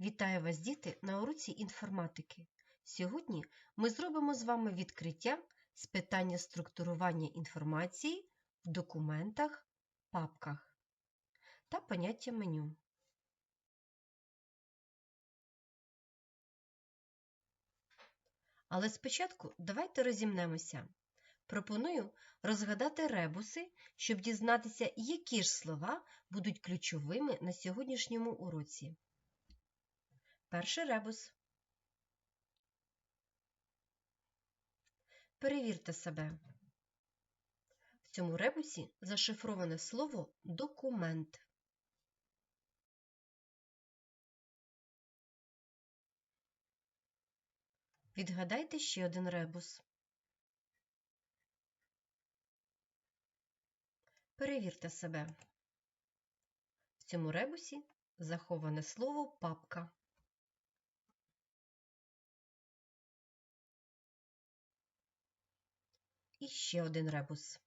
Вітаю вас, діти, на уроці інформатики. Сьогодні ми зробимо з вами відкриття з питання структурування інформації в документах, папках та поняття меню. Але спочатку давайте розімнемося. Пропоную розгадати ребуси, щоб дізнатися, які ж слова будуть ключовими на сьогоднішньому уроці. Перший ребус. Перевірте себе. В цьому ребусі зашифроване слово документ. Відгадайте ще один ребус. Перевірте себе. В цьому ребусі заховане слово папка. І ще один ребус.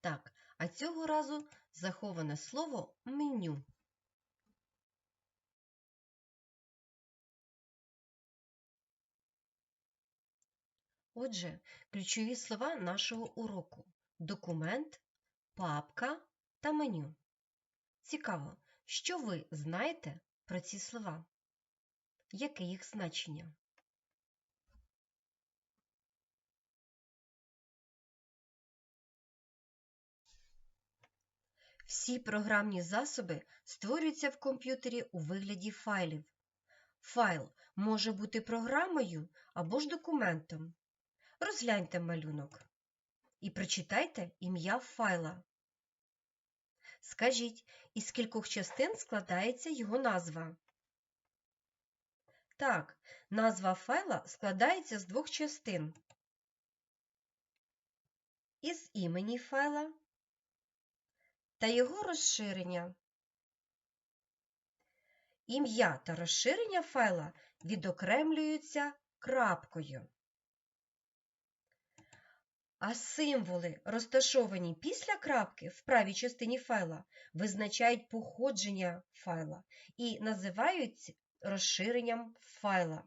Так, а цього разу заховане слово меню. Отже, ключові слова нашого уроку документ, папка та меню. Цікаво, що ви знаєте про ці слова? Яке їх значення? Всі програмні засоби створюються в комп'ютері у вигляді файлів. Файл може бути програмою або ж документом. Розгляньте малюнок і прочитайте ім'я файла. Скажіть, із кількох частин складається його назва? Так, назва файла складається з двох частин. Із імені файла та його розширення. Ім'я та розширення файла відокремлюються крапкою. А символи, розташовані після крапки в правій частині файла, визначають походження файла і називають розширенням файла.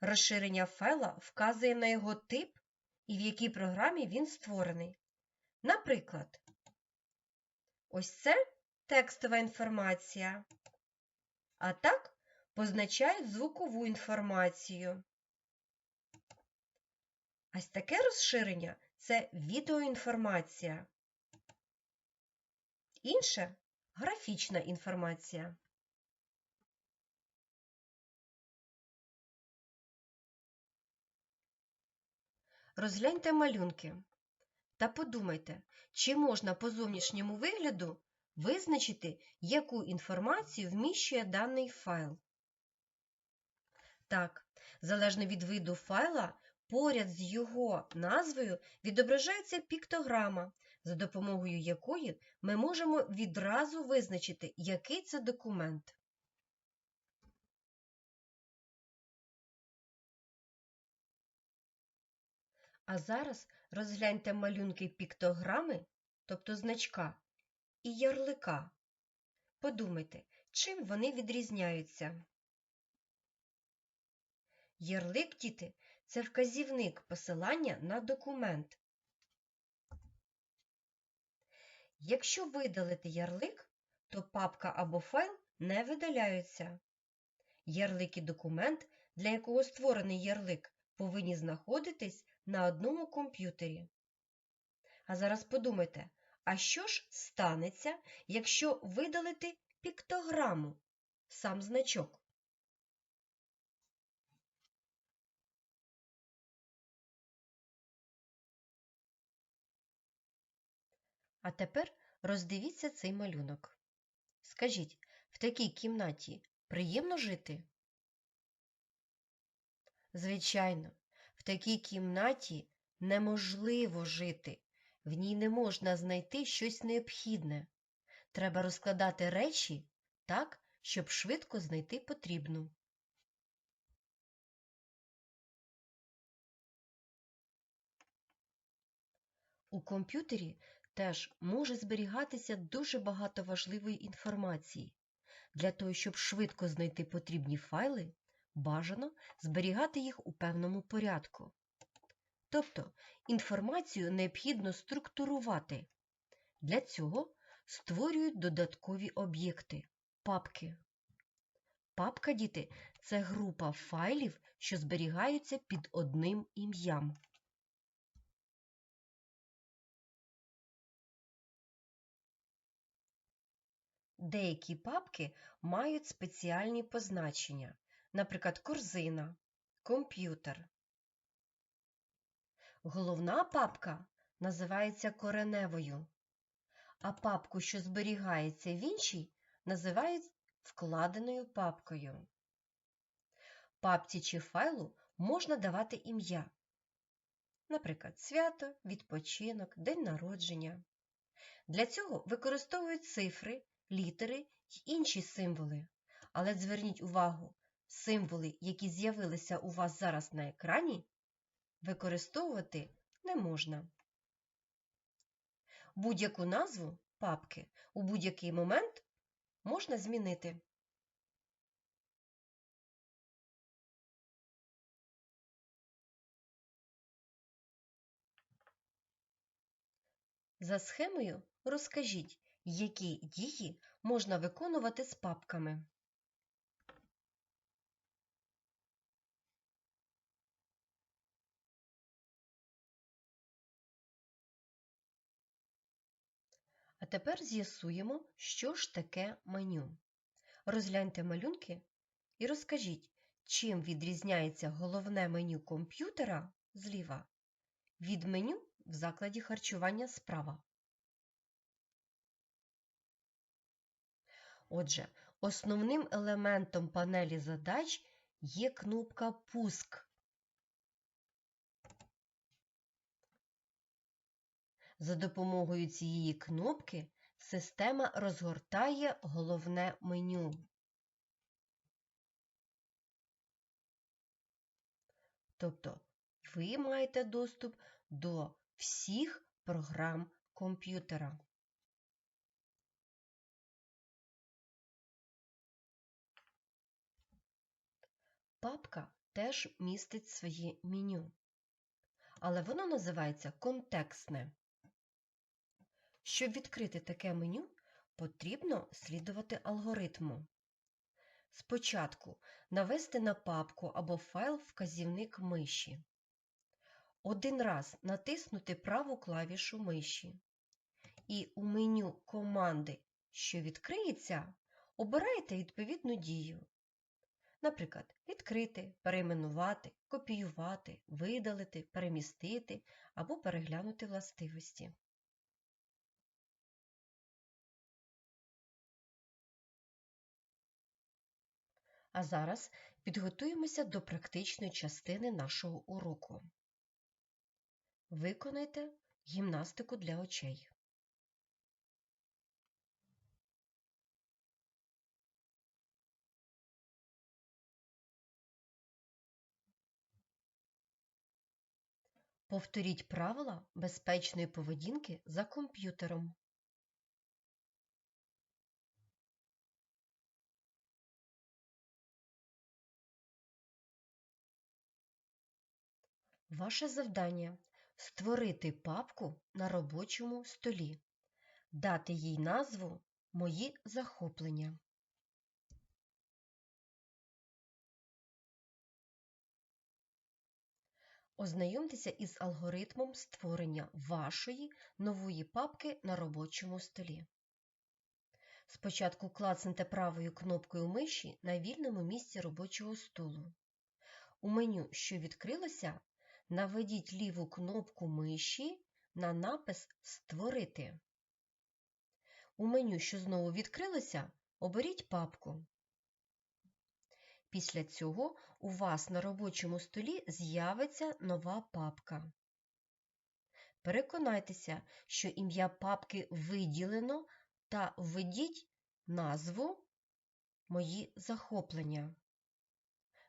Розширення файла вказує на його тип і в якій програмі він створений. Наприклад, ось це текстова інформація, а так позначають звукову інформацію. Ось таке розширення це відеоінформація. Інше графічна інформація. Розгляньте малюнки та подумайте, чи можна по зовнішньому вигляду визначити, яку інформацію вміщує даний файл. Так, залежно від виду файла, Поряд з його назвою відображається піктограма, за допомогою якої ми можемо відразу визначити, який це документ. А зараз розгляньте малюнки піктограми, тобто значка, і ярлика. Подумайте, чим вони відрізняються. Ярлик, діти, це вказівник посилання на документ. Якщо видалити ярлик, то папка або файл не видаляються. Ярлик і документ, для якого створений ярлик, повинні знаходитись на одному комп'ютері. А зараз подумайте, а що ж станеться, якщо видалити піктограму, сам значок? А тепер роздивіться цей малюнок. Скажіть, в такій кімнаті приємно жити? Звичайно, такій кімнаті неможливо жити, в ній не можна знайти щось необхідне. Треба розкладати речі так, щоб швидко знайти потрібну. У комп'ютері теж може зберігатися дуже багато важливої інформації. Для того, щоб швидко знайти потрібні файли, бажано зберігати їх у певному порядку. Тобто інформацію необхідно структурувати. Для цього створюють додаткові об'єкти папки. Папка, діти, це група файлів, що зберігаються під одним ім'ям. Деякі папки мають спеціальні позначення, наприклад, корзина, комп'ютер. Головна папка називається кореневою, а папку, що зберігається в іншій, називають вкладеною папкою. Папці чи файлу можна давати ім'я, наприклад, свято, відпочинок, день народження. Для цього використовують цифри, літери й інші символи. Але зверніть увагу, символи, які з'явилися у вас зараз на екрані, використовувати не можна. Будь-яку назву папки у будь-який момент можна змінити. За схемою розкажіть, які дії можна виконувати з папками. А тепер з'ясуємо, що ж таке меню. Розгляньте малюнки і розкажіть, чим відрізняється головне меню комп'ютера зліва від меню в закладі харчування справа. Отже, основним елементом панелі задач є кнопка Пуск. За допомогою цієї кнопки система розгортає головне меню. Тобто ви маєте доступ до всіх програм комп'ютера. Папка теж містить своє меню, але воно називається контекстне. Щоб відкрити таке меню, потрібно слідувати алгоритму. Спочатку навести на папку або файл вказівник миші. Один раз натиснути праву клавішу миші. І у меню команди, що відкриється, обирайте відповідну дію. Наприклад, відкрити, перейменувати, копіювати, видалити, перемістити або переглянути властивості. А зараз підготуємося до практичної частини нашого уроку. Виконайте гімнастику для очей. Повторіть правила безпечної поведінки за комп'ютером. Ваше завдання створити папку на робочому столі, дати їй назву Мої захоплення. Ознайомтеся із алгоритмом створення вашої нової папки на робочому столі. Спочатку клацнете правою кнопкою миші на вільному місці робочого столу. У меню, що відкрилося, наведіть ліву кнопку миші на напис Створити. У меню, що знову відкрилося, оберіть папку. Після цього у вас на робочому столі з'явиться нова папка. Переконайтеся, що ім'я папки виділено та введіть назву Мої захоплення.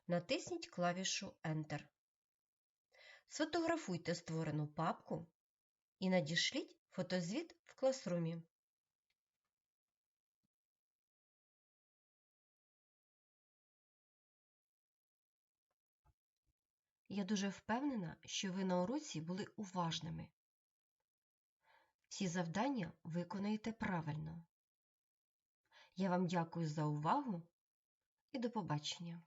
Натисніть клавішу Enter. Сфотографуйте створену папку і надішліть Фотозвіт в класрумі. Я дуже впевнена, що ви на уроці були уважними. Всі завдання виконуєте правильно. Я вам дякую за увагу і до побачення.